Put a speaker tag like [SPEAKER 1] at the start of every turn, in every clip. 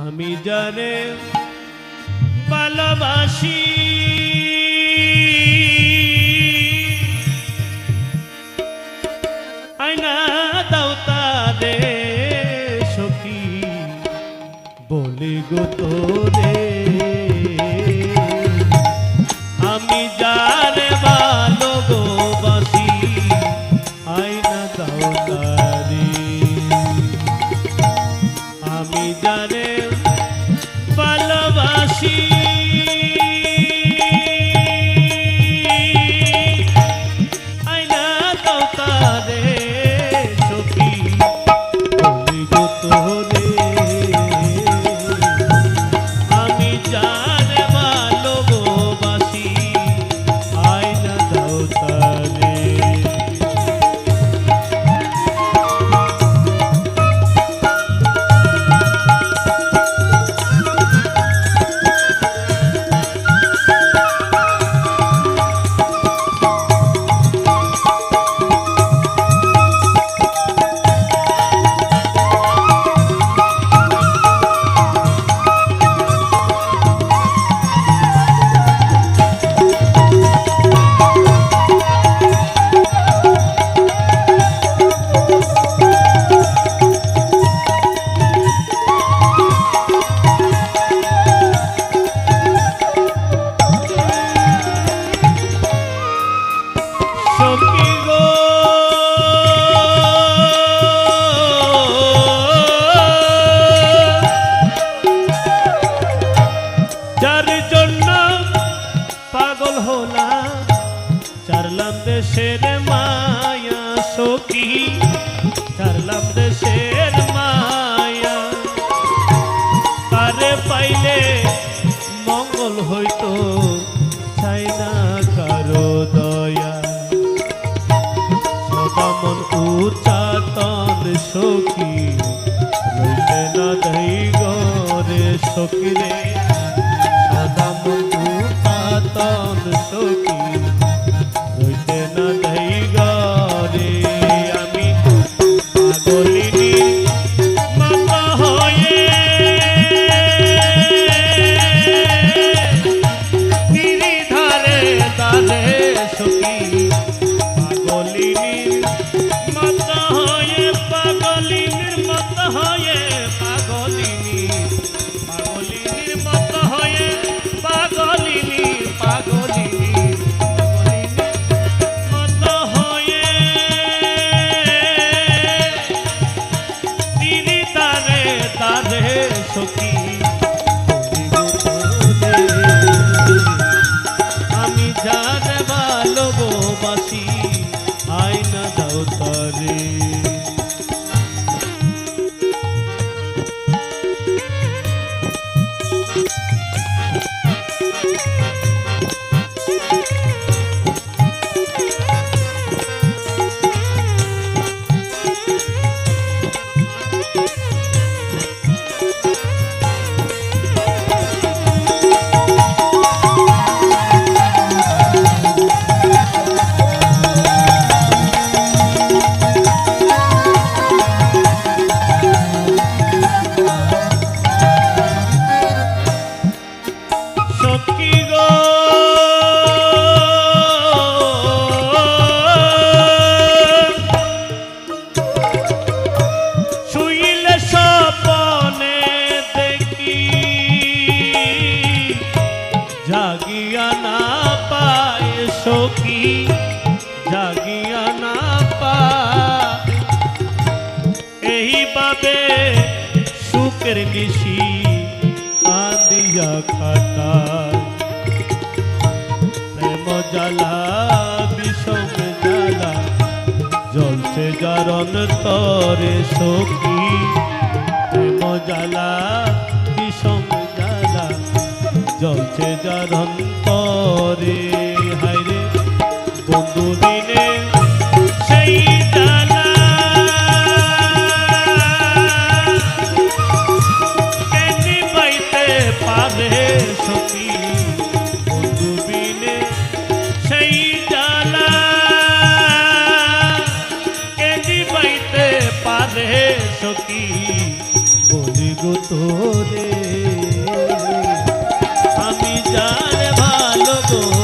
[SPEAKER 1] আমি জানে ভালোবাসি। আয়না দাও তারে সখী বলে গো তোরে আমি জানে চারলাম দেশের মায়া সখী চারলাম দেশের মায়া। তারে পাইলে মঙ্গল হইতো, চাই না কারও দয়া। সদামন উচাতন সখী রইলে না দই গরে সখী রে। সুখের নিশি আদিয়া খাটা প্রেম জ্বালা বিষম জ্বালা জ্বলছে জারণ তরে সখী প্রেম জ্বালা বিষম জ্বালা জ্বলছে জারণ তরে হাইরে বন্ধু দিনে तो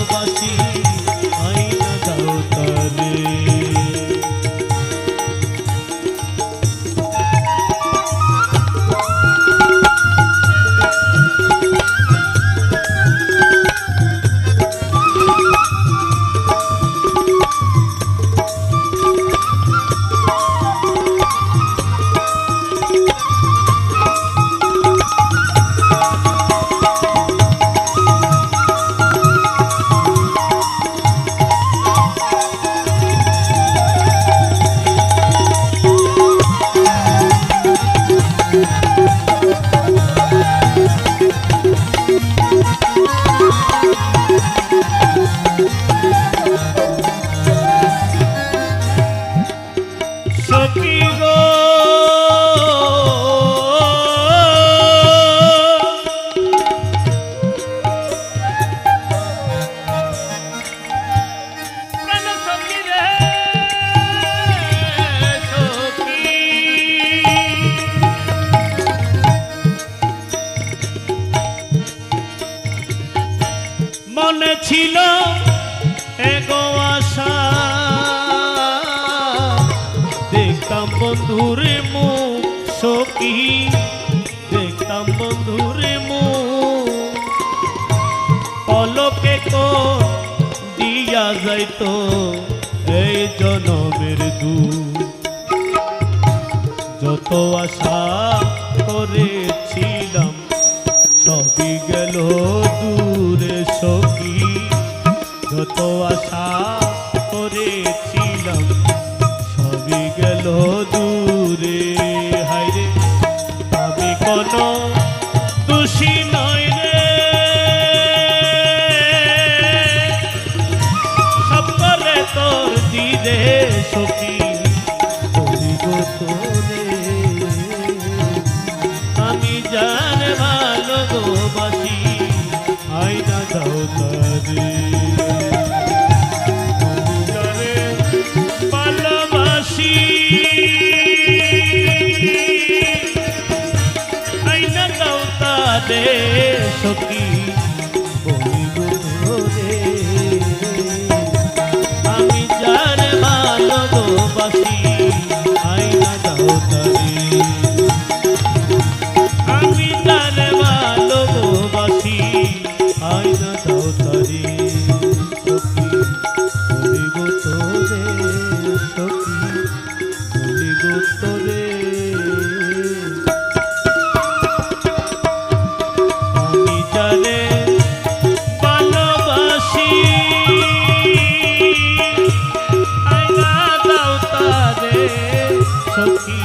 [SPEAKER 1] যাইতো এই জনমের দু যত আশা করেছিলাম সবই গেল দূরে সখী। যত আশা রে সখী দোস্তরে। আমি তারে ভালোবাসি। আয়না দাও তারে সখী।